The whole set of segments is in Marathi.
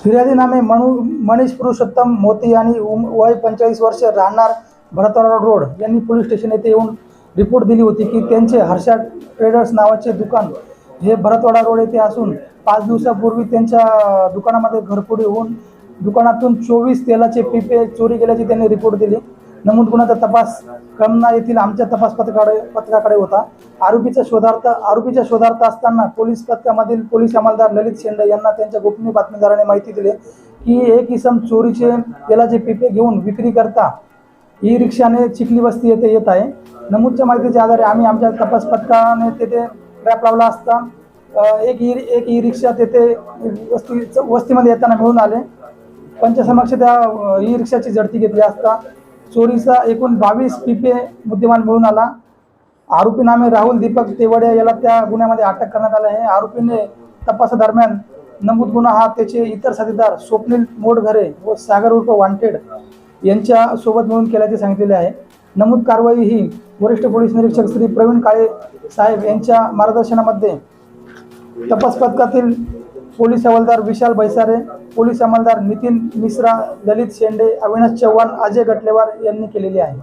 फिर्यादी नामे मनु मनीष पुरुषोत्तम मोती आणि उम वय पंचेचाळीस वर्ष राहणार भरतवाडा रोड यांनी पोलीस स्टेशन येथे येऊन रिपोर्ट दिली होती की त्यांचे हर्षा ट्रेडर्स नावाचे दुकान हे भरतवाडा रोड येथे असून पाच दिवसापूर्वी त्यांच्या दुकानामध्ये घरफोडी होऊन दुकानातून चोवीस तेलाचे पिपे चोरी केल्याची त्यांनी रिपोर्ट दिली. नमूद गुन्ह्याचा तपास कमना येथील आमच्या तपास पथकाकडे पथकाकडे होता. आरोपीचा शोधार्थ आरोपीच्या शोधार्थ असताना पोलीस पथकामधील पोलीस अंमलदार ललित शेंडे यांना त्यांच्या गोपनीय बातमीदाराने माहिती दिली की एक इसम चोरीचे तेलाचे पिपे घेऊन विक्री करता ई रिक्षाने चिखली वस्ती येथे येत आहे. नमूदच्या माहितीच्या आधारे आम्ही आमच्या तपास पथकाने तेथे ट्रॅप लावला असता एक ई एक ई रिक्षा तेथे वस्ती वस्तीमध्ये येताना मिळून आले. पंचसमक्ष त्या ई रिक्षाची झडती घेतली असता. चोरीचा एकूण बावीस पीपे मुद्देमाल मिळून आला. आरोपी नामे राहुल दीपक तेवडे याला त्या गुन्ह्यामध्ये अटक करण्यात आली आहे. आरोपीने तपासादरम्यान नमूद गुन्हा हा त्याचे इतर साथीदार स्वप्नील मोडघरे व सागर उर्फ वांटेड यांच्या सोबत मिळून केल्याचे सांगितलेले आहे. नमूद कारवाई ही वरिष्ठ पोलीस निरीक्षक श्री प्रवीण काळे साहेब यांच्या मार्गदर्शनामध्ये तपास पथकातील पोलीस हवालदार विशाल बैसारे पोलीस अंमलदार नितीन मिश्रा ललित शेंडे अविनाश चव्हाण अजय गटलेवार यांनी केलेली आहे.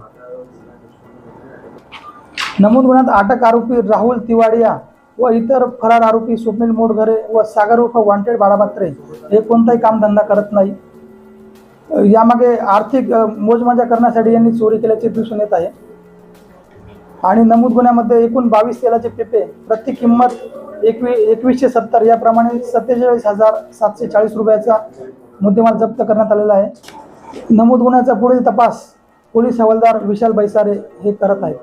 नमूद गुन्ह्यात अटक आरोपी राहुल तिवाडिया व इतर फरार आरोपी स्वप्नील मोडघरे व सागर उर्फ वॉन्टेड बाळाबात्रे हे कोणताही कामधंदा करत नाही. यामागे आर्थिक मोजमजा करण्यासाठी यांनी चोरी केल्याचे दिसून येत आहे. आणि नमूद गुन्ह्यामध्ये एकूण बावीस तेलाचे पेपे प्रति किंमत एकवी एकवीसशे सत्तर याप्रमाणे सत्तेचाळीस हजार सातशे चाळीस रुपयाचा मुद्देमाल जप्त करण्यात आलेला आहे. नमूद गुन्ह्याचा पुढील तपास पोलीस हवालदार विशाल बैसारे हे करत आहेत.